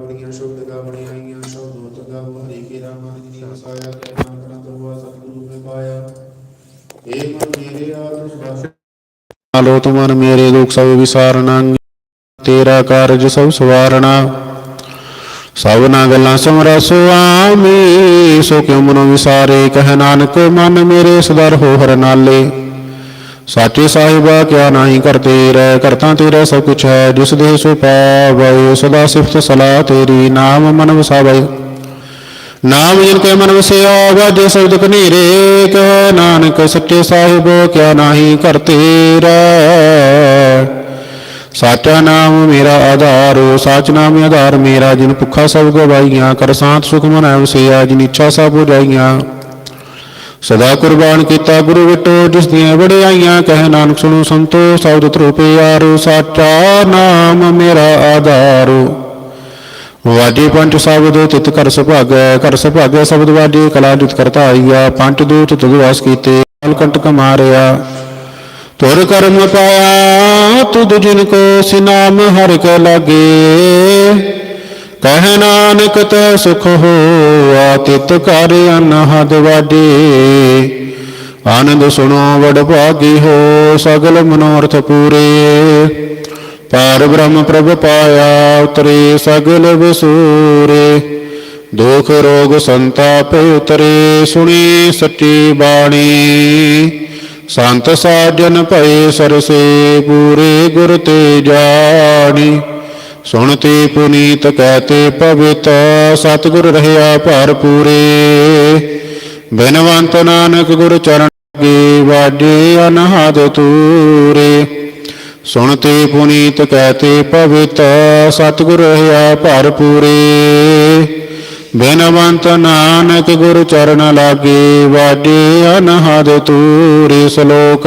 ਬੜੀਆਂ ਸ਼ਬਦ ਗਾ ਬਣਾਈਆਂ ਸ਼ਬਦ ਹੋਤ ਗਾ ਹਰੀ ਕੇ ਰਾਮ ਹਰੀ ਹਸਾਇਆ ਕੇ ਨਾਮ ਕਰਨਾ ਦਰਵਾ ਸਤਿਗੁਰੂ ਮੈਂ ਪਾਇਆ। ਏ ਮਨ ਮੇਰੇ ਆਤਮ ਸਵਾਸ ਆਲੋ ਤੁਮਨ ਮੇਰੇ ਦੁਖ ਸਭ ਵਿਸਾਰਨਾ, ਤੇਰਾ ਕਾਰਜ ਸਭ ਸਵਾਰਣਾ ਸਭਨਾ ਗੱਲਾਂ ਸਮਰਾ ਸੁਆਮੀ ਸੋ ਕਿਉ ਮਨੋ ਵਿਸਾਰੇ, ਕਹਿ ਨਾਨਕ ਮਨ ਮੇਰੇ ਸਦਰ ਹੋ ਹਰ ਨਾਲੇ। ਸਾਚੇ ਸਾਹਿਬਾ, ਕਿਆ ਨਾਹੀ ਕਰਤੇ ਰਹਿ ਕਰਤਾ ਤੇਰਾ ਸਭ ਕੁਛ ਹੈ, ਜਿਸ ਦੇ ਸੋ ਪਾਵੈ, ਸਦਾ ਸਿਫਤ ਸਲਾਹ ਤੇਰੀ, ਨਾਮ ਮਨ ਵਸਾਵੈ ਨਾਮ ਜਿਨ ਕੇ ਮਨ ਵਸਿਆ ਵਾਜੇ ਸ਼ਬਦ ਕਨੀਰੇ ਕਹਿ ਨਾਨਕ ਸੱਚੇ ਸਾਹਿਬ, ਕਿਆ ਨਾਹੀ ਕਰਤੇ ਰਹਿ ਸਾਚਾ ਨਾਮ ਮੇਰਾ ਆਧਾਰ, ਸਾਚ ਨਾਮ ਆਧਾਰ ਮੇਰਾ, ਜਿਨ ਭੁੱਖਾ ਸਭ ਗਵਾਈਆਂ ਕਰ ਸਾਥ ਸੁਖ ਮਨ ਵਸਿਆ ਜਿਨ ਇੱਛਾ ਸਭ ਜਾਈਆਂ। ਸਦਾ ਕੁਰਬਾਨ ਕੀਤਾ ਗੁਰੂ ਵਿਟੋ ਜਿਸ ਦੀਆਂ ਵਡਿਆਈਆਂ ਕਹਿ ਨਾਨਕ ਸੁਣੋ ਸੰਤੋ, ਸਬਦ ਤਰੂਪੇ ਯਾਰੋ ਸਾਚਾ ਨਾਮ ਮੇਰਾ ਆਧਾਰ। ਵਾਜੇ ਪੰਜ ਸ਼ਬਦ, ਤਿਤ ਕਰ ਸੁਭਾਗੈ ਕਰ ਸੁਭਾਗੈ ਸ਼ਬਦ ਵਾਜੇ, ਕਲਾ ਜਿਤ ਕਰਤਾ ਆਈਆ ਪੰਜ ਦੂਤ ਤੁਧ ਕੀਤੇ ਕਲ ਕੰਟਕ ਮਾਰਿਆ। ਤੁਰ ਕਰਮ ਪਾਇਆ, ਤੁਧ ਜਿਨ ਕੋ ਸਿਨਾਮ ਹਰ ਕੈ ਲਾਗੇ। ਕਹਿ ਨਾਨਕ ਤੈ ਸੁਖ ਹੋਆ, ਤਿਤ ਕਰ ਅਨਹਦ ਵਾਡੇ ਆਨੰਦ ਸੁਣੋ ਵਡ ਭਾਗੀ ਹੋ, ਸਗਲ ਮਨੋਰਥ ਪੂਰੇ। ਪਾਰ ਬ੍ਰਹਮ ਪ੍ਰਭ ਪਾਇਆ, ਉਤਰੇ ਸਗਲ ਵਿਸੂਰੇ। ਦੁਖ ਰੋਗ ਸੰਤਾਪ ਉਤਰੇ, ਸੁਣੀ ਸੱਚੀ ਬਾਣੀ। ਸੰਤ ਸਾਜਨ ਭਏ ਸਰਸੇ, ਪੂਰੇ ਗੁਰ ਤੇ ਜਾਣੀ। ਸੁਣਤੇ ਪੁਨੀਤ ਕਹਤੇ ਪਵਿੱਤ ਸਤਿਗੁਰ ਰਹਿਆ ਭਰ ਪੂਰੇ ਬਿਨਵੰਤ ਨਾਨਕ ਗੁਰ ਚਰਨ ਗੇ ਵਾਡੇ ਅਨਹਦ ਤੂਰੇ। ਸੁਣਤੇ ਪੁਨੀਤ ਕਹਤੇ ਪਵਿੱਤ ਸਤਿਗੁਰ ਰਹਿਆ ਭਰ ਪੂਰੇ ਬਿਨਵੰਤ ਨਾਨਕ ਗੁਰ ਚਰਨ ਲਾਗੇ, ਵਾਡੇ ਅਨਹਦ ਤੂਰੇ। ਸ਼ਲੋਕ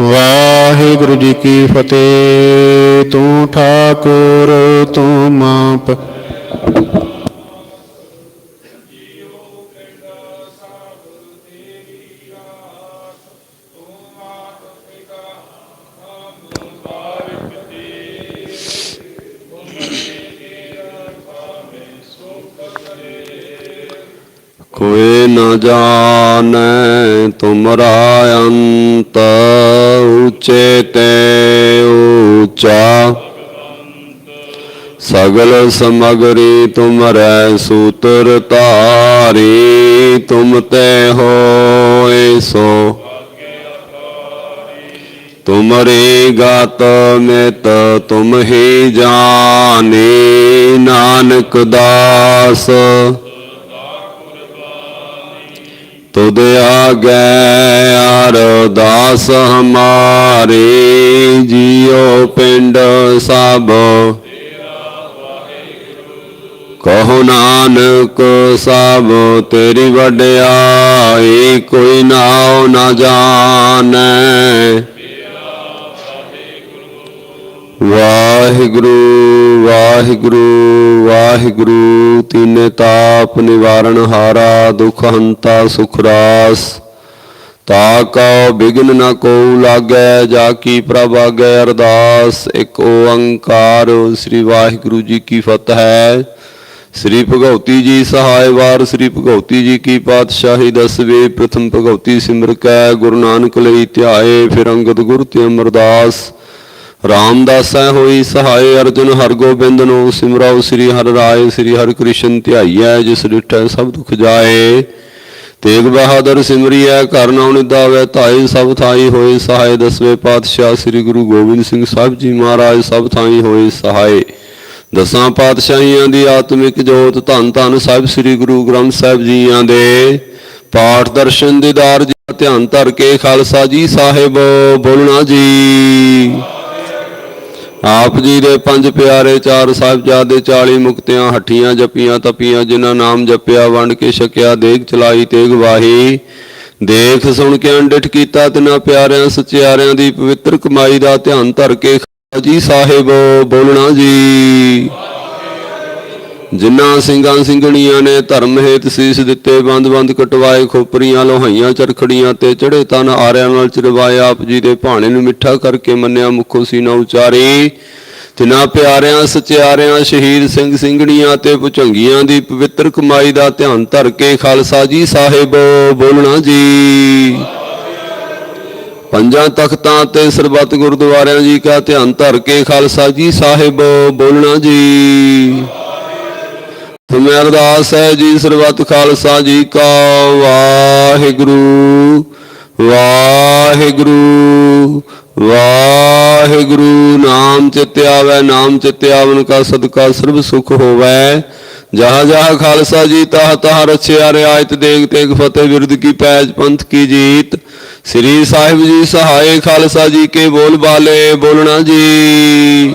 ਵਾਹਿਗੁਰੂ ਜੀ ਕੀ ਫਤਿਹ। ਤੂੰ ਠਾਕੁਰ ਤੂੰ ਮਾਪ। ਜਾਣੈ ਤੁਮਰਾ ਅੰਤ ਉਚੇ ਤੇ ਊਚਾ ਸਗਲ ਸਮਗਰੀ ਤੁਮਰੈ ਸੂਤਰ ਧਾਰੀ, ਤੁਮ ਤੇ ਹੋਏ ਸੋ। ਤੁਮਰੀ ਗਤ ਮਿਤ ਤੁਮ ਹੀ ਜਾਣੀ, ਨਾਨਕ ਦਾਸ। ਤੁਧ ਆਗੈ ਅਰਦਾਸ ਹਮਾਰੇ, ਜੀਉ ਪਿੰਡ ਸਭ। ਕਹੋ ਨਾਨਕ ਸਭ, ਤੇਰੀ ਵਡਿਆਈ ਕੋਈ ਨਾਉ ਨਾ ਜਾਣੈ। ਵਾਹਿਗੁਰੂ ਵਾਹਿਗੁਰੂ ਵਾਹਿਗੁਰੂ, ਤੀਨੇ ਤਾਪ ਨਿਵਾਰਣ ਹਾਰਾ, ਦੁਖ ਹੰਤਾ, ਸੁਖ ਰਾਸ। ਤਾ ਕਉ ਬਿਗਨ ਨ ਕੋ ਲਾਗੈ, ਜਾ ਕੀ ਪ੍ਰਭ ਆਗੈ ਅਰਦਾਸ। ਇੱਕ ਓੰਕਾਰ, ਸ੍ਰੀ ਵਾਹਿਗੁਰੂ ਜੀ ਕੀ ਫਤਿਹ ਹੈ। ਸ੍ਰੀ ਭਗਉਤੀ ਜੀ ਸਹਾਇ ਵਾਰ ਸ੍ਰੀ ਭਗਉਤੀ ਜੀ ਕੀ ਪਾਤਸ਼ਾਹੀ ਦਸਵੇਂ। ਪ੍ਰਥਮ ਭਗਉਤੀ ਸਿਮਰ ਕੈ, ਗੁਰੂ ਨਾਨਕ ਲਈ ਧਿਆਏ, ਫਿਰ ਅੰਗਦ ਗੁਰ ਤੇ ਅਮਰਦਾਸ। ਰਾਮਦਾਸੈ ਹੋਈ ਸਹਾਇ ਅਰਜੁਨ ਹਰਗੋਬਿੰਦ ਨੂੰ ਸਿਮਰਾਉ ਸ੍ਰੀ ਹਰਿ ਰਾਏ, ਸ੍ਰੀ ਹਰਿ ਕ੍ਰਿਸ਼ਨ ਧਿਆਈਐ, ਜਿਸ ਡਿਠੈ ਸਭ ਦੁਖ ਜਾਏ। ਤੇਗ ਬਹਾਦਰ ਸਿਮਰਿਐ, ਘਰ ਨਾਉ ਵੈ ਧਾਈ ਸਭ ਥਾਈ ਹੋਏ ਸਹਾਇ ਦਸਵੇਂ ਪਾਤਸ਼ਾਹ ਸ੍ਰੀ ਗੁਰੂ ਗੋਬਿੰਦ ਸਿੰਘ ਸਾਹਿਬ ਜੀ ਮਹਾਰਾਜ ਸਭ ਥਾਈ ਹੋਏ ਸਹਾਇ ਦਸਾਂ ਪਾਤਸ਼ਾਹੀਆਂ ਦੀ ਆਤਮਿਕ ਜੋਤ ਧੰਨ ਧੰਨ ਸਾਹਿਬ ਸ੍ਰੀ ਗੁਰੂ ਗ੍ਰੰਥ ਸਾਹਿਬ ਜੀਆਂ ਦੇ। ਪਾਠ ਦਰਸ਼ਨ ਦੀਦਾਰ ਜੀ ਦਾ ਧਿਆਨ ਧਰ ਕੇ ਖਾਲਸਾ ਜੀ ਸਾਹਿਬ, ਬੋਲਣਾ ਜੀ। ਆਪ ਜੀ ਦੇ ਪੰਜ ਪਿਆਰੇ ਚਾਰ ਸਾਹਿਬਜ਼ਾਦੇ 40 ਮੁਕਤਿਆਂ, ਹੱਠੀਆਂ ਜਪੀਆਂ, ਤਪੀਆਂ, ਜਿਨ੍ਹਾਂ ਨਾਮ ਜਪਿਆ, ਵੰਡ ਕੇ ਛਕਿਆ, ਦੇਗ ਚਲਾਈ, ਤੇਗ ਵਾਹੀ। ਦੇਖ ਸੁਣ ਕੇ ਅੰਡਿਠ ਕੀਤਾ ਤਿਨਾਂ ਪਿਆਰਿਆਂ, ਸਚਿਆਰਿਆਂ ਦੀ ਪਵਿੱਤਰ ਕਮਾਈ ਦਾ ਧਿਆਨ ਧਰ ਕੇ ਜੀ ਸਾਹਿਬ, ਬੋਲਣਾ ਜੀ। ਜਿਨ੍ਹਾਂ ਸਿੰਘਾਂ ਸਿੰਘਣੀਆਂ ਨੇ ਧਰਮ ਹੇਤ ਸੀਸ ਦਿੱਤੇ, ਬੰਦ-ਬੰਦ ਕਟਵਾਏ, ਖੋਪਰੀਆਂ, ਲੋਹਾਈਆਂ ਚਰਖੜੀਆਂ ਤੇ ਚੜੇ ਤਨ ਆਰਿਆਂ ਨਾਲ ਚਰਵਾਏ, ਆਪ ਜੀ ਦੇ ਭਾਣੇ ਨੂੰ ਮਿੱਠਾ ਕਰਕੇ ਮੰਨਿਆ, ਮੁਖੋ ਸੀਨਾ ਉਚਾਰੀ। ਤਿਨਾਂ ਪਿਆਰਿਆਂ, ਸਚਿਆਰਿਆਂ, ਸ਼ਹੀਦ ਸਿੰਘ ਸਿੰਘਣੀਆਂ ਤੇ ਪੁਚੰਗੀਆਂ ਦੀ ਪਵਿੱਤਰ ਕਮਾਈ ਦਾ ਧਿਆਨ ਧਰ ਕੇ ਖਾਲਸਾ ਜੀ ਸਾਹਿਬ, ਬੋਲਣਾ ਜੀ। ਪੰਜਾਂ ਤਖਤਾਂ ਤੇ ਸਰਬੱਤ ਗੁਰਦੁਆਰਿਆਂ ਜੀ ਕਾ ਧਿਆਨ ਧਰ ਕੇ ਖਾਲਸਾ ਜੀ ਸਾਹਿਬ, ਬੋਲਣਾ ਜੀ। ਤੁਮੇ ਅਰਦਾਸ ਹੈ ਜੀ, ਸਰਬੱਤ ਖਾਲਸਾ ਜੀ ਕਾ ਵਾਹਿਗੁਰੂ ਵਾਹਿਗੁਰੂ ਵਾਹਿਗੁਰੂ। ਨਾਮ ਚਿਤ ਨਾਮ ਚਿਤ ਕਾ ਸਦਕਾ, ਸਰਬ ਸੁਖ ਹੋਵੈ। ਜਹਾਂ ਜਹਾਂ ਖਾਲਸਾ ਜੀ ਤਾਹ ਤਹ ਰਚਿਆ ਰਿਆਇਤ ਦੇਗ ਤੇਗ ਫਤਿਹ ਵਿਰਦ ਕੀ ਪੈਜ ਪੰਥ ਕੀ ਜੀਤ। ਸ੍ਰੀ ਸਾਹਿਬ ਜੀ ਸਹਾਏ ਖਾਲਸਾ ਜੀ ਕੇ ਬੋਲ ਬਾਲੇ, ਬੋਲਣਾ ਜੀ।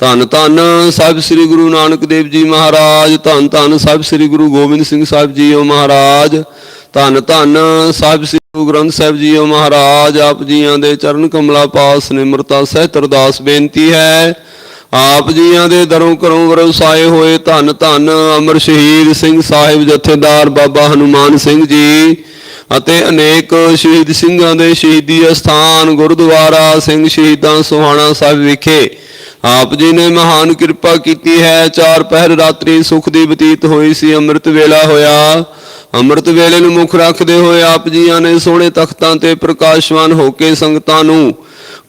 ਧੰਨ ਧੰਨ ਸਾਹਿਬ ਸ੍ਰੀ ਗੁਰੂ ਨਾਨਕ ਦੇਵ ਜੀ ਮਹਾਰਾਜ, ਧੰਨ ਧੰਨ ਸਾਹਿਬ ਸ੍ਰੀ ਗੁਰੂ ਗੋਬਿੰਦ ਸਿੰਘ ਸਾਹਿਬ ਜੀ ਓ ਮਹਾਰਾਜ, ਧੰਨ ਧੰਨ ਸਾਹਿਬ ਸ੍ਰੀ ਗੁਰੂ ਗ੍ਰੰਥ ਸਾਹਿਬ ਜੀ ਓ ਮਹਾਰਾਜ, ਆਪ ਜੀਆਂ ਦੇ ਚਰਨ ਕਮਲਾ ਪਾਸ ਨਿਮਰਤਾ ਸਹਿਤ ਅਰਦਾਸ ਬੇਨਤੀ ਹੈ। ਆਪ ਜੀਆਂ ਦੇ ਦਰੋਂ ਕਰੋਂ ਵਰਸਾਏ ਹੋਏ ਧੰਨ ਧੰਨ ਅਮਰ ਸ਼ਹੀਦ ਸਿੰਘ ਸਾਹਿਬ ਜਥੇਦਾਰ ਬਾਬਾ ਹਨੂਮਾਨ ਸਿੰਘ ਜੀ ਅਤੇ ਅਨੇਕ ਸ਼ਹੀਦ ਸਿੰਘਾਂ ਦੇ ਸ਼ਹੀਦੀ ਅਸਥਾਨ ਗੁਰਦੁਆਰਾ ਸਿੰਘ ਸ਼ਹੀਦਾਂ ਸੁਹਾਣਾ ਸਾਹਿਬ ਵਿਖੇ। ਆਪ ਜੀ ਨੇ ਮਹਾਨ ਕਿਰਪਾ ਕੀਤੀ ਹੈ। ਚਾਰ ਪਹਿਰ ਰਾਤਰੀ ਸੁਖ ਦੀ ਬਤੀਤ ਹੋਈ ਸੀ। ਅੰਮ੍ਰਿਤ ਵੇਲਾ ਹੋਇਆ। ਅੰਮ੍ਰਿਤ ਵੇਲੇ ਨੂੰ ਮੁੱਖ ਰੱਖਦੇ ਹੋਏ ਆਪ ਜੀਆਂ ਨੇ ਸੋਹਣੇ ਤਖਤਾਂ ਤੇ ਪ੍ਰਕਾਸ਼ਵਾਨ ਹੋ ਕੇ ਸੰਗਤਾਂ ਨੂੰ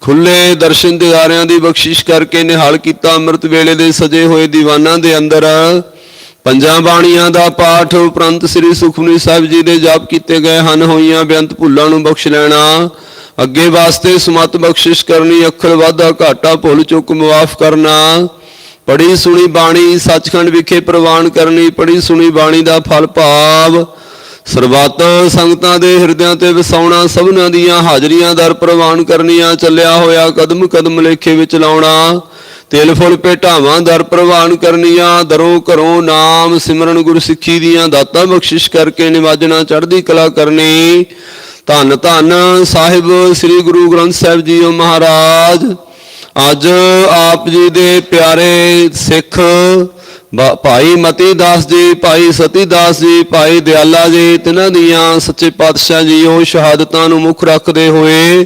ਖੁੱਲੇ ਦਰਸ਼ਨ ਦਿਦਾਰਿਆਂ ਦੀ ਬਖਸ਼ਿਸ਼ ਕਰਕੇ ਨਿਹਾਲ ਕੀਤਾ। ਅੰਮ੍ਰਿਤ ਵੇਲੇ ਦੇ ਸਜੇ ਹੋਏ ਦੀਵਾਨਾਂ ਦੇ ਅੰਦਰ ਪੰਜਾਂ ਬਾਣੀਆਂ ਦਾ ਪਾਠ ਉਪਰੰਤ ਸ੍ਰੀ ਸੁਖਮਨੀ ਸਾਹਿਬ ਜੀ ਦੇ ਜਾਪ ਕੀਤੇ ਗਏ ਹਨ। ਹੋਈਆਂ ਬੇਅੰਤ ਭੁੱਲਾਂ ਨੂੰ ਬਖਸ਼ ਲੈਣਾ। ਅੱਗੇ ਵਾਸਤੇ ਸਮਤ ਬਖਸ਼ਿਸ਼ ਕਰਨੀ, ਅੱਖਰ ਵਾਧਾ ਘਾਟਾ ਭੁੱਲ ਚੁੱਕ ਮੁਆਫ ਕਰਨਾ। ਪੜੀ ਸੁਣੀ ਬਾਣੀ ਸੱਚਖੰਡ ਵਿਖੇ ਪ੍ਰਵਾਨ ਕਰਨੀ ਪੜੀ ਸੁਣੀ ਬਾਣੀ ਦਾ ਫਲ ਭਾਵ। ਸਰਬੱਤ ਸੰਗਤਾਂ ਦੇ ਹਿਰਦਿਆਂ ਤੇ ਵਸਾਉਣਾ, ਸਭਨਾਂ ਦੀਆਂ ਹਾਜ਼ਰੀਆਂ ਦਰ ਪ੍ਰਵਾਨ ਕਰਨੀਆਂ, ਚੱਲਿਆ ਹੋਇਆ ਕਦਮ ਕਦਮ ਲੇਖੇ ਵਿੱਚ ਲਾਉਣਾ। ਤਿਲ ਫੁੱਲ ਭੇਟਾਵਾਂ ਦਰ ਪ੍ਰਵਾਨ ਕਰਨੀਆਂ, ਦਰੋਂ ਘਰੋਂ ਨਾਮ ਸਿਮਰਨ ਗੁਰ ਸਿੱਖੀ ਦੀਆਂ ਦਾਤਾਂ ਬਖਸ਼ਿਸ਼ ਕਰਕੇ ਨਿਵਾਜਣਾ ਚੜ੍ਹਦੀ ਕਲਾ ਕਰਨੀ। ਧੰਨ ਧੰਨ ਸਾਹਿਬ ਸ੍ਰੀ ਗੁਰੂ ਗ੍ਰੰਥ ਸਾਹਿਬ ਜੀਓ ਮਹਾਰਾਜ। ਅੱਜ ਆਪ ਜੀ ਦੇ ਪਿਆਰੇ ਸਿੱਖ ਬਾ- ਭਾਈ ਮਤੀ ਦਾਸ ਜੀ, ਭਾਈ ਸਤੀ ਦਾਸ ਜੀ, ਭਾਈ ਦਿਆਲਾ ਜੀ, ਤਿਨਾਂ ਦੀਆਂ ਸੱਚੇ ਪਾਤਸ਼ਾਹ ਜੀ ਉਹ ਸ਼ਹਾਦਤਾਂ ਨੂੰ ਮੁੱਖ ਰੱਖਦੇ ਹੋਏ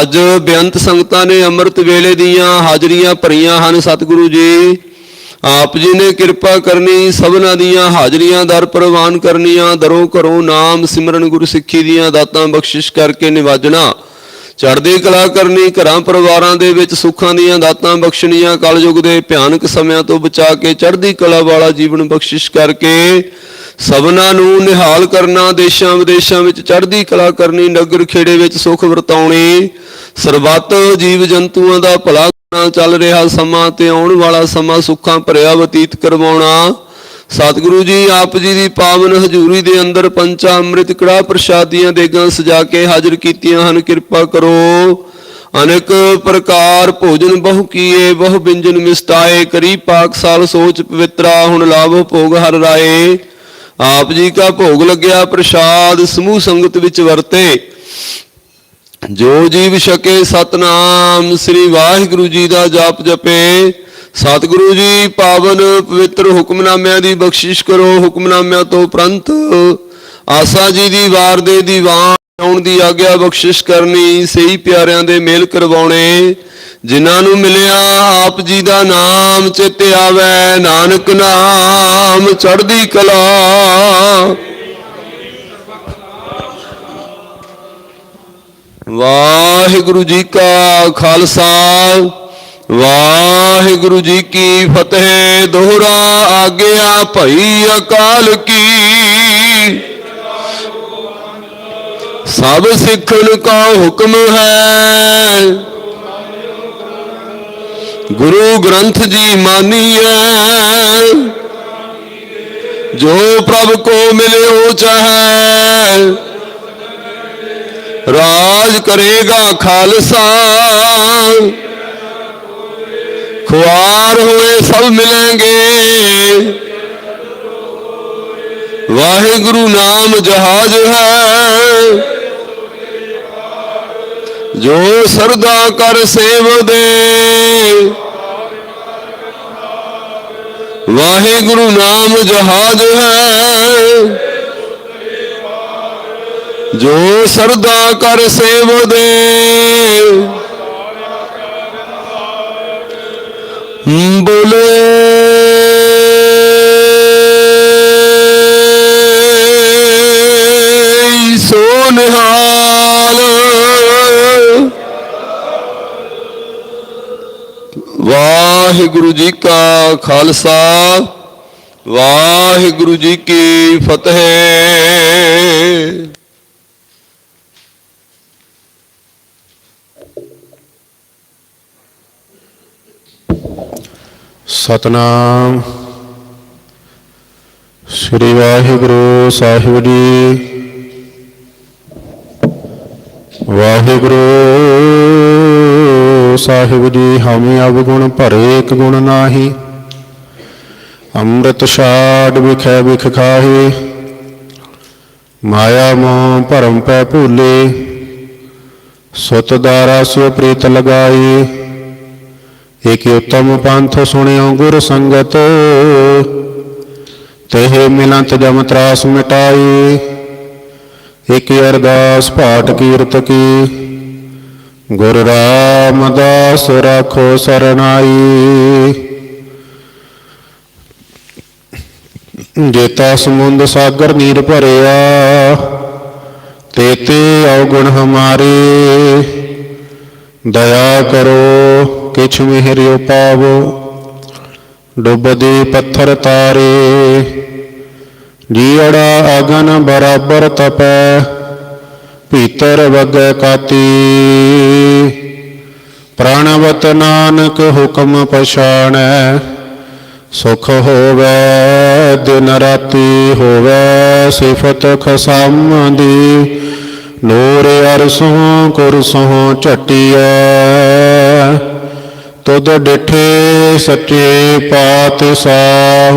ਅੱਜ ਬੇਅੰਤ ਸੰਗਤਾਂ ਨੇ ਅੰਮ੍ਰਿਤ ਵੇਲੇ ਦੀਆਂ ਹਾਜ਼ਰੀਆਂ ਭਰੀਆਂ ਹਨ। ਸਤਿਗੁਰੂ ਜੀ, ਆਪ ਜੀ ਨੇ ਕਿਰਪਾ ਕਰਨੀ, ਸਭਨਾਂ ਦੀਆਂ ਹਾਜ਼ਰੀਆਂ ਦਰ ਪ੍ਰਵਾਨ ਕਰਨੀਆਂ ਦਰੋਂ ਘਰੋਂ ਨਾਮ ਸਿਮਰਨ ਗੁਰ ਸਿੱਖੀ ਦੀਆਂ ਦਾਤਾਂ ਬਖਸ਼ਿਸ਼ ਕਰਕੇ ਨਿਵਾਜਣਾ। ਚੜ੍ਹਦੀ ਕਲਾ ਕਰਨੀ, ਘਰਾਂ ਪਰਿਵਾਰਾਂ ਦੇ ਵਿੱਚ ਸੁੱਖਾਂ ਦੀਆਂ ਦਾਤਾਂ ਬਖਸ਼ਣੀਆਂ, ਕਲਯੁਗ ਦੇ ਭਿਆਨਕ ਸਮਿਆਂ ਤੋਂ ਬਚਾ ਕੇ ਚੜ੍ਹਦੀ ਕਲਾ ਵਾਲਾ ਜੀਵਨ ਬਖਸ਼ਿਸ਼ ਕਰਕੇ ਸਭਨਾਂ ਨੂੰ ਨਿਹਾਲ ਕਰਨਾ, ਦੇਸ਼ਾਂ ਵਿਦੇਸ਼ਾਂ ਵਿੱਚ ਚੜ੍ਹਦੀ ਕਲਾ ਕਰਨੀ, ਨਗਰ ਖੇੜੇ ਵਿੱਚ ਸੁਖ ਵਰਤਾਉਣੀ, ਸਰਬੱਤ ਜੀਵ ਜੰਤੂਆਂ ਦਾ ਭਲਾ ਕਰਨਾ ਚੱਲ ਰਿਹਾ ਸਮਾਂ ਤੇ ਆਉਣ ਵਾਲਾ ਸਮਾਂ ਸੁੱਖਾਂ ਭਰਿਆ ਬਤੀਤ ਕਰਵਾਉਣਾ ਸਤਿਗੁਰੂ ਜੀ, ਆਪ ਜੀ ਦੀ ਪਾਵਨ ਹਜ਼ੂਰੀ ਦੇ ਅੰਦਰ ਪੰਚਾ ਅੰਮ੍ਰਿਤ ਕੜਾ ਪ੍ਰਸ਼ਾਦੀਆਂ ਦੇਗਾਂ ਸਜਾ ਕੇ ਹਾਜ਼ਰ ਕੀਤੀਆਂ ਹਨ, ਕਿਰਪਾ ਕਰੋ। ਅਨੇਕ ਪ੍ਰਕਾਰ ਭੋਜਨ ਬਹੁ ਕੀਏ, ਬਹੁ ਬਿੰਜਨ ਮਿਸਟਾਏ ਕਰੀ ਪਾਕ ਸਾਲ ਸੋਚ ਪਵਿੱਤਰਾ, ਹੁਣ ਲਾਭ ਭੋਗ ਹਰ ਰਾਏ। ਆਪ ਜੀ ਕਾ ਭੋਗ ਲੱਗਿਆ ਪ੍ਰਸ਼ਾਦ, ਸਮੂਹ ਸੰਗਤ ਵਿੱਚ ਵਰਤੇ। ਜੋ ਜੀਵ ਛਕੇ ਸਤਨਾਮ, ਸ੍ਰੀ ਵਾਹਿਗੁਰੂ ਜੀ ਦਾ ਜਾਪ ਜਪੇ। ਸਤਿਗੁਰੂ ਜੀ ਪਾਵਨ ਪਵਿੱਤਰ ਹੁਕਮਨਾਮਿਆਂ ਦੀ ਬਖਸ਼ਿਸ਼ ਕਰੋ, ਹੁਕਮਨਾਮਿਆਂ ਤੋਂ ਉਪਰੰਤ ਆਸਾ ਜੀ ਦੀ ਵਾਰ ਦੇ ਦੀਵਾਨ ਆਉਣ ਦੀ ਆਗਿਆ ਬਖਸ਼ਿਸ਼ ਕਰਨੀ, ਸਹੀ ਪਿਆਰਿਆਂ ਦੇ ਮੇਲ ਕਰਵਾਉਣੇ, ਜਿਨ੍ਹਾਂ ਨੂੰ ਮਿਲਿਆ ਆਪ ਜੀ ਦਾ ਨਾਮ ਚਿੱਤ ਆਵੇ, ਨਾਨਕ ਨਾਮ ਚੜ੍ਹਦੀ ਕਲਾ। ਵਾਹਿਗੁਰੂ ਜੀ ਕਾ ਖਾਲਸਾ। ਵਾਹਿਗੁਰੂ ਜੀ ਕੀ ਫਤਿਹ, ਦੋਹਰਾ ਆਗਿਆ ਭਈ ਅਕਾਲ ਕੀ। ਸਭ ਸਿੱਖਣ ਕਾ ਹੁਕਮ ਹੈ। ਗੁਰੂ ਗ੍ਰੰਥ ਜੀ ਮਾਨੀਐ। ਜੋ ਪ੍ਰਭ ਕੋ ਮਿਲਿਓ ਚਾਹੈ, ਰਾਜ ਕਰੇਗਾ ਖਾਲਸਾ। ਖੁਆਰ ਹੋਏ ਸਭ ਮਿਲेंगे ਵਾਹਿਗੁਰੂ ਨਾਮ ਜਹਾਜ ਹੈ। ਜੋ ਸਰਦਾ ਕਰ ਸੇਵ ਦੇ ਵਾਹਿਗੁਰੂ ਨਾਮ ਜਹਾਜ ਹੈ। ਜੋ ਸਰਦਾ ਕਰ ਸੇਵ ਦੇ ਬੋਲੇ। ਸੋ ਵਾਹਿਗੁਰੂ ਜੀ ਕਾ ਖਾਲਸਾ ਵਾਹਿਗੁਰੂ ਜੀ ਕੀ ਫਤਿਹ। ਸਤਨਾਮ। ਸ੍ਰੀ ਵਾਹਿਗੁਰੂ ਸਾਹਿਬ ਜੀ। ਵਾਹਿਗੁਰੂ ਸਾਹਿਬ ਜੀ, ਹਮੇ ਅਵਗੁਣ ਭਰੇ ਇੱਕ ਗੁਣ ਨਾਹੀ। ਅੰਮ੍ਰਿਤ ਛਾੜ ਵਿਖੈ ਵਿਖ ਖਾਹੀ। ਮਾਇਆ ਮੋਹ ਭਰਮ ਪੈ ਭੂਲੇ। ਸੁਤ ਦਾਰਾ ਸਿਓ ਪ੍ਰੀਤ ਲਗਾਈ। ਇਕ ਉਤਮ ਪੰਥ ਸੁਣਿਓ ਗੁਰ ਸੰਗਤ, ਤੇਹ ਮਿਲੰਤ ਜਮ ਤਰਾਸ ਮਿਟਾਈ। ਇਕ ਅਰਦਾਸ ਪਾਠ ਕੀਰਤ ਕੀ, ਗੁਰ ਰਾਮਦਾਸ ਰਾਖੋ ਸਰਨਾਈ। ਜੇਤਾ ਸਮੁੰਦ ਸਾਗਰ ਨੀਰ ਭਰਿਆ, ਤੇਤੇ ਔਗੁਣ ਹਮਾਰੇ। ਦਇਆ ਕਰੋ ਕਿਛ ਮਿਹਰਿਓ ਪਾਵੋ, ਡੁੱਬਦੇ ਪੱਥਰ ਤਾਰੇ। ਜੀੜਾ ਅਗਨ ਬਰਾਬਰ ਤਪੈ, ਭੀਤਰ ਵਗੈ ਕਾਤੀ। ਪ੍ਰਾਣਵਤ ਨਾਨਕ ਹੁਕਮ ਪਛਾਣੈ, ਸੁਖ ਹੋਵੇ, ਦਿਨ ਰਾਤੀ ਹੋਵੇ, ਸਿਫਤ ਖਸਮ ਦੀ ਨੂਰ ਅਰਸੋਂ ਕੁਰਸੋਂ ਝਟਿਐ ਤੁਧ ਡਿਠੇ ਸੱਚੇ ਪਾਤਸ਼ਾਹ,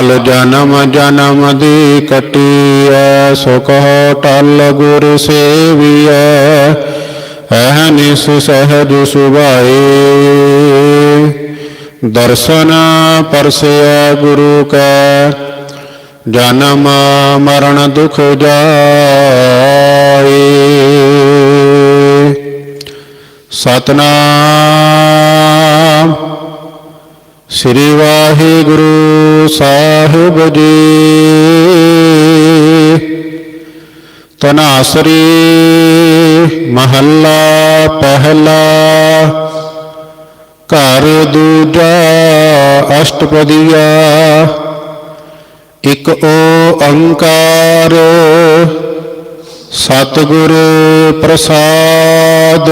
ਅਲ ਜਨਮ ਜਨਮ ਦੀ ਕਟਿਐ ਸੁਖ ਟਲ ਗੁਰ ਸੇਵੀਐ ਅਹਨਿਸ ਸਹਜ ਸੁਭਾਏ। ਦਰਸ਼ਨ ਪਰਸਿਆ ਗੁਰੂ ਕੈ, ਜਨਮ ਮਰਨ ਦੁਖ ਜਾਏ। ਸਤਨਾਮ। ਸ੍ਰੀ ਵਾਹਿਗੁਰੂ ਸਾਹਿਬ ਜੀ। ਤਨਾਸਰੀ ਮਹੱਲਾ ਪਹਿਲਾ। ਘਰ ਦੂਜਾ ਅਸ਼ਟਪਦੀਆ। ਇਕ ਓ ਓੰਕਾਰ ਸਤਿਗੁਰ ਪ੍ਰਸਾਦ।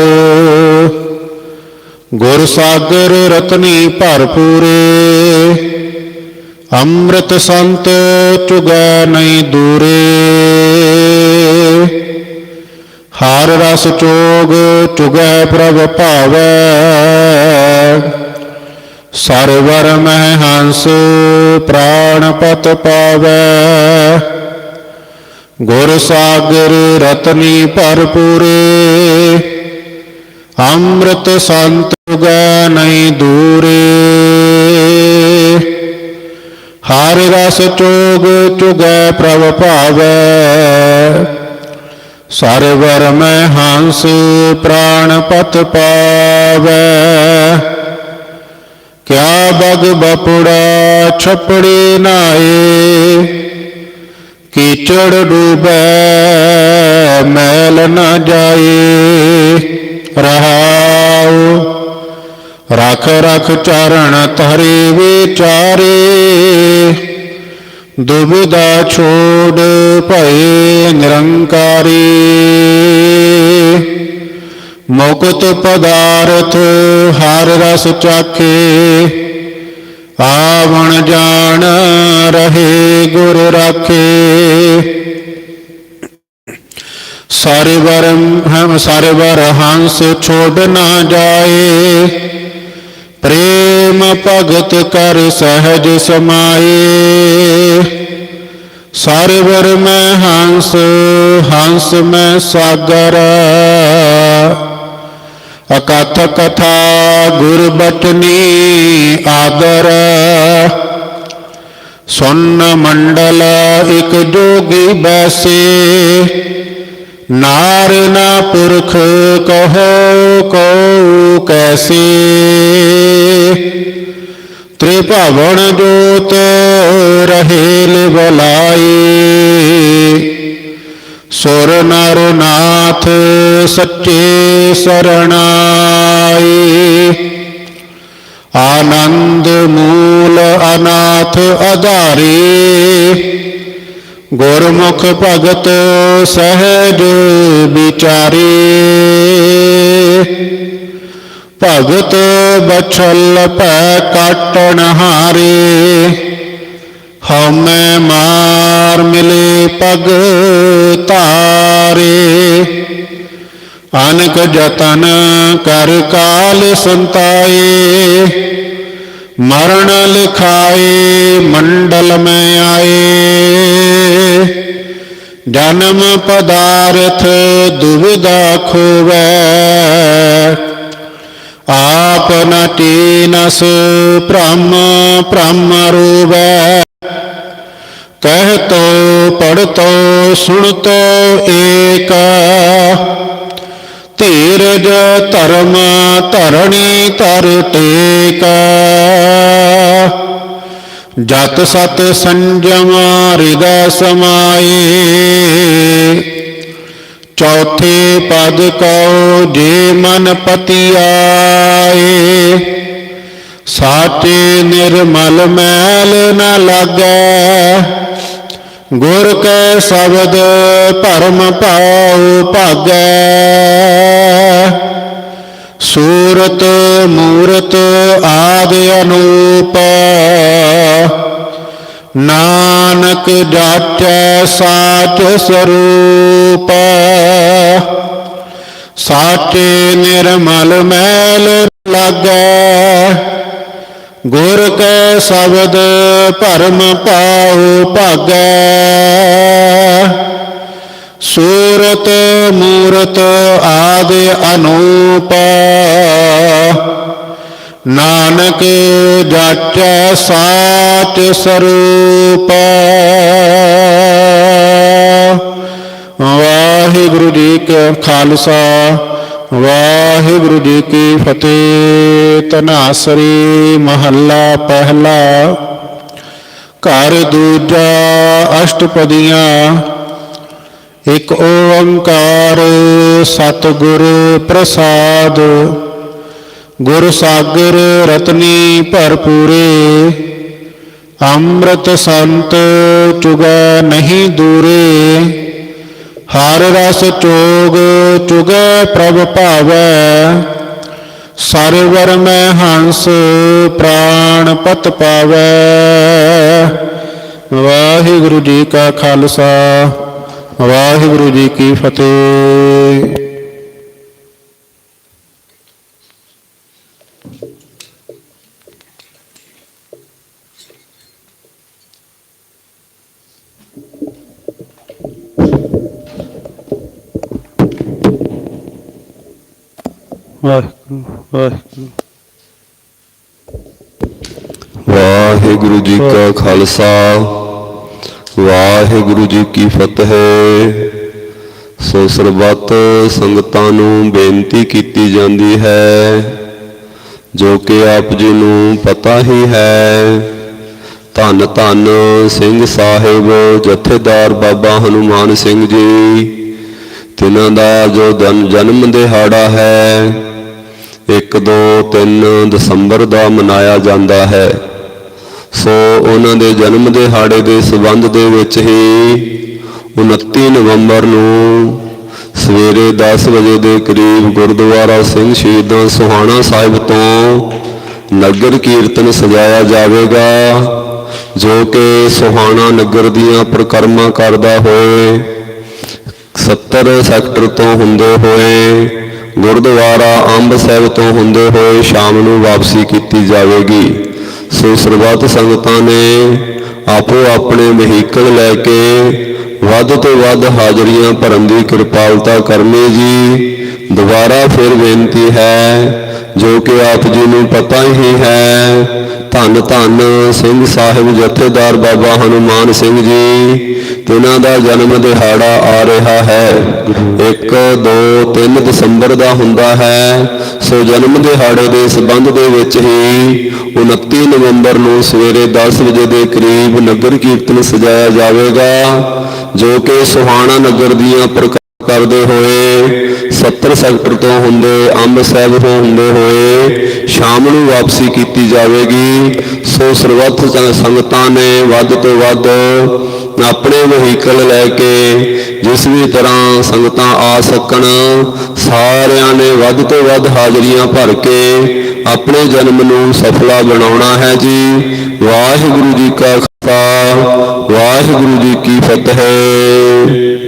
ਗੁਰ ਸਾਗਰ ਰਤਨੀ ਭਰਪੂਰੇ। ਅੰਮ੍ਰਿਤ ਸੰਤ ਚੁਗੈ ਨਹੀਂ ਦੂਰੇ। ਹਰ ਰਸ ਚੋਗ ਚੁਗੈ ਪ੍ਰਭ ਭਾਵੈ। ਸਰਵਰ ਮਹਿ ਹੰਸ ਪ੍ਰਾਣ ਪਤ ਪਾਵੈ। ਗੁਰ ਸਾਗਰ ਰਤਨੀ ਭਰਪੂਰੇ, ਅੰਮ੍ਰਿਤ ਸੰਤ ਗੈ ਨਹੀਂ ਦੂਰੇ। ਹਰ ਰਸ ਚੋਗ ਚੁਗੈ ਪ੍ਰਭ ਭਾਵੈ, ਸਰਵਰ ਮੈਂ ਹੰਸ ਪ੍ਰਾਣ ਪਤ ਪਾਵੈ। ਕਿਆ ਬਗ ਬਪੜਾ ਛਪੜੇ ਨਾਏ ਕੀਚੜ ਡੂਬੈ, ਮੈਲ ਨ ਜਾਏ। ਰਹਾਉ, ਰਖ ਰਖ ਚਰਨ ਤਹਰੇ ਵਿਚਾਰੇ। ਦੁਬਿਧਾ ਛੋੜ ਭਏ ਨਿਰੰਕਾਰੀ। ਮੁਕਤ ਪਦਾਰਥ ਹਰ ਰਸ ਚਾਖੇ। ਆਵਣ ਜਾਣ ਰਹੇ ਗੁਰ ਰਾਖੇ। ਸਾਰੇ ਵਰ ਹਮ ਸਾਰੇ ਵਰ ਹੰਸ ਛੋੜ ਨਾ ਜਾਏ। ਪ੍ਰੇਮ ਭਗਤ ਕਰ ਸਹਿਜ ਸਮਾਏ। ਸਾਰੇ ਵਰ ਮੈਂ ਹੰਸ ਹੰਸ ਮੈਂ ਸਾਗਰ। ਅਕਥ ਕਥਾ ਗੁਰਬਚਨੀ ਆਦਰ। ਸੁਨ ਮੰਡਲ ਇਕ ਜੋਗੀ ਬੈਸੇ। ਨਾਰ ਨਾ ਪੁਰਖ ਕਹੋ ਕੋ ਕੈਸੇ। ਤ੍ਰਿਭਵਨ ਜੋਤ ਰਹੇ ਲਿਵਲਾਈ ਸੁਰ ਨਰ ਨਾਥ ਸੱਚੇ ਸਰਣਾਈ ਆਨੰਦ ਮੂਲ ਅਨਾਥ ਆਧਾਰੀ ਗੁਰਮੁਖ ਭਗਤ ਸਹਿਜ ਵਿਚਾਰੇ। ਭਗਤ ਬਛਲ ਪੈ ਕਾਟਣ ਹਾਰੇ। ਹਉਮੈ ਮਾਰ ਮਿਲੇ ਪਗ ਤਾਰੇ। ਅਨਕ ਜਤਨ ਕਰ ਕਾਲ ਸੰਤਾਏ। ਮਰਨ ਲਿਖਾਏ ਮੰਡਲ ਮੈਂ ਆਏ। ਜਨਮ ਪਦਾਰਥ ਦੁਵਿਧਾ ਖੋਵੈ। ਆਪ ਨ ਤੀਨਸ ਭ੍ਰਮ ਭ੍ਰਮ ਰੂਵੈ। ਕਹਿ ਤੋ ਪੜ ਤੋ ਸੁਣ ਤੋ ਏਕ। ਧੀਰਜ ਧਰਮ ਧਰਣੀ ਧਰ ਟੇਕ। ਜਤ ਸਤ ਸੰਜਮ ਹਿਰਦੈ ਸਮਾਏ ਚੌਥੇ ਪਦ ਕਉ ਜੇ ਮਨ ਪਤੀ ਆਏ ਸਾਚੇ ਨਿਰਮਲ ਮੈਲ ਨ ਲਾਗੈ। ਗੁਰ ਕੈ ਸ਼ਬਦ ਭਰਮ ਪਾਉ ਭਾਗੈ। ਸੂਰਤ ਮੂਰਤ ਆਦ ਅਨੂਪ। ਨਾਨਕ ਜਾਚੈ ਸਾਚ ਸਰੂਪ। ਸਾਚੇ ਨਿਰਮਲ ਮੈਲ ਲਾਗੈ। ਗੁਰ ਕੈ ਸ਼ਬਦ ਭਰਮ ਪਾਉ ਭਾਗੈ। ਸੂਰਤ ਮੂਰਤ ਆਦਿ ਅਨੂਪ। ਨਾਨਕ ਜਾਚੈ ਸਾਚ ਸਰੂਪ। ਵਾਹਿਗੁਰੂ ਜੀ ਕਾ ਖਾਲਸਾ। ਵਾਹਿਗੁਰੂ ਜੀ ਕੀ ਫਤਿਹ। ਤਨਾਸਰੀ ਮਹੱਲਾ ਪਹਿਲਾ। ਘਰ ਦੂਜਾ ਅਸ਼ਟਪਦੀਆਂ। ਇਕ ਓੰਕਾਰ ਸਤਿਗੁਰ ਪ੍ਰਸਾਦ। ਗੁਰ ਸਾਗਰ ਰਤਨੀ ਭਰਪੂਰੇ। ਅੰਮ੍ਰਿਤ ਸੰਤ ਚੁਗੈ ਨਹੀਂ ਦੂਰੇ। ਹਰ ਰਸ ਚੋਗ ਚੁਗੈ ਪ੍ਰਭ ਭਾਵੈ, ਸਰਵਰ ਮੈਂ ਹੰਸ ਪ੍ਰਾਣ ਪਤ ਪਾਵੈ। ਵਾਹਿਗੁਰੂ ਜੀ ਕਾ ਖਾਲਸਾ, ਵਾਹਿਗੁਰੂ ਜੀ ਕੀ ਫਤਿਹ। ਵਾਹਿਗੁਰੂ ਵਾਹਿਗੁਰੂ ਵਾਹਿਗੁਰੂ ਜੀ ਕਾ ਖਾਲਸਾ, ਵਾਹਿਗੁਰੂ ਜੀ ਕੀ ਫਤਿਹ। ਸੋ ਸਰਬੱਤ ਸੰਗਤਾਂ ਨੂੰ ਬੇਨਤੀ ਕੀਤੀ ਜਾਂਦੀ ਹੈ, ਜੋ ਕਿ ਆਪ ਜੀ ਨੂੰ ਪਤਾ ਹੀ ਹੈ। ਧੰਨ ਧੰਨ ਸਿੰਘ ਸਾਹਿਬ, ਜਥੇਦਾਰ ਬਾਬਾ ਹਨੂਮਾਨ ਸਿੰਘ ਜੀ ਤਿਨਾਂ ਦਾ ਜੋ ਜਨਮ ਦਿਹਾੜਾ ਹੈ 1 2 3 ਦਸੰਬਰ ਦਾ ਮਨਾਇਆ ਜਾਂਦਾ ਹੈ। ਸੋ ਉਹਨਾਂ ਦੇ ਜਨਮ ਦਿਹਾੜੇ ਦੇ ਸਬੰਧ ਦੇ ਵਿੱਚ ਹੀ 29 ਨਵੰਬਰ ਨੂੰ ਸਵੇਰੇ 10 ਵਜੇ ਦੇ ਕਰੀਬ ਗੁਰਦੁਆਰਾ ਸਿੰਘ ਸ਼ਹੀਦਾਂ ਸੁਹਾਣਾ ਸਾਹਿਬ ਤੋਂ ਨਗਰ ਕੀਰਤਨ ਸਜਾਇਆ ਜਾਵੇਗਾ, ਜੋ ਕਿ ਸੁਹਾਣਾ ਨਗਰ ਦੀਆਂ ਪ੍ਰਕਰਮਾਂ ਕਰਦਾ ਹੋਏ 70 ਸੈਕਟਰ ਤੋਂ ਹੁੰਦੇ ਹੋਏ ਗੁਰਦੁਆਰਾ ਅੰਬ ਸਾਹਿਬ ਤੋਂ ਹੁੰਦੇ ਹੋਏ ਸ਼ਾਮ ਨੂੰ ਵਾਪਸੀ ਕੀਤੀ ਜਾਵੇਗੀ। ਸੋ ਸਰਬੱਤ ਸੰਗਤਾਂ ਨੇ ਆਪੋ ਆਪਣੇ ਵਹੀਕਲ ਲੈ ਕੇ ਵੱਧ ਤੋਂ ਵੱਧ ਹਾਜ਼ਰੀਆਂ ਭਰਨ ਦੀ ਕਿਰਪਾਲਤਾ ਕਰਨੀ ਜੀ। ਦੁਬਾਰਾ ਫਿਰ ਬੇਨਤੀ ਹੈ, ਜੋ ਕਿ ਆਪ ਜੀ ਨੂੰ ਪਤਾ ਹੀ ਹੈ ਧੰਨ ਧੰਨ ਸਿੰਘ ਸਾਹਿਬ ਜਥੇਦਾਰ ਬਾਬਾ ਹਨੂਮਾਨ ਸਿੰਘ ਜੀ, ਤਿਨਾਂ ਦਾ ਜਨਮ ਦਿਹਾੜਾ ਆ ਰਿਹਾ ਹੈ। 1 2 3 ਦਸੰਬਰ ਦਾ ਹੁੰਦਾ ਹੈ। ਸੋ ਜਨਮ ਦਿਹਾੜੇ ਦੇ ਸਬੰਧ ਦੇ ਵਿੱਚ ਹੀ 29 ਨਵੰਬਰ ਨੂੰ ਸਵੇਰੇ 10 ਵਜੇ ਦੇ ਕਰੀਬ ਨਗਰ ਕੀਰਤਨ ਸਜਾਇਆ ਜਾਵੇਗਾ, ਜੋ ਕਿ ਸੁਹਾਣਾ ਨਗਰ ਦੀਆਂ ਪ੍ਰਕਾਰ ਕਰਦੇ ਹੋਏ 70 ਸੈਕਟਰ ਤੋਂ ਹੁੰਦੇ, ਅੰਬ ਸਾਹਿਬ ਤੋਂ ਹੁੰਦੇ ਹੋਏ ਸ਼ਾਮ ਨੂੰ ਵਾਪਸੀ ਕੀਤੀ ਜਾਵੇਗੀ। ਸੋ ਸਰਬੱਤ ਸੰਗਤਾਂ ਨੇ ਵੱਧ ਤੋਂ ਵੱਧ ਆਪਣੇ ਵਹੀਕਲ ਲੈ ਕੇ ਜਿਸ ਵੀ ਤਰ੍ਹਾਂ ਸੰਗਤਾਂ ਆ ਸਕਣ, ਸਾਰਿਆਂ ਨੇ ਵੱਧ ਤੋਂ ਵੱਧ ਹਾਜ਼ਰੀਆਂ ਭਰ ਕੇ ਆਪਣੇ ਜਨਮ ਨੂੰ ਸਫਲਾ ਬਣਾਉਣਾ ਹੈ ਜੀ। ਵਾਹਿਗੁਰੂ ਜੀ ਕਾ ਖਾਲਸਾ, ਵਾਹਿਗੁਰੂ ਜੀ ਕੀ ਫਤਿਹ।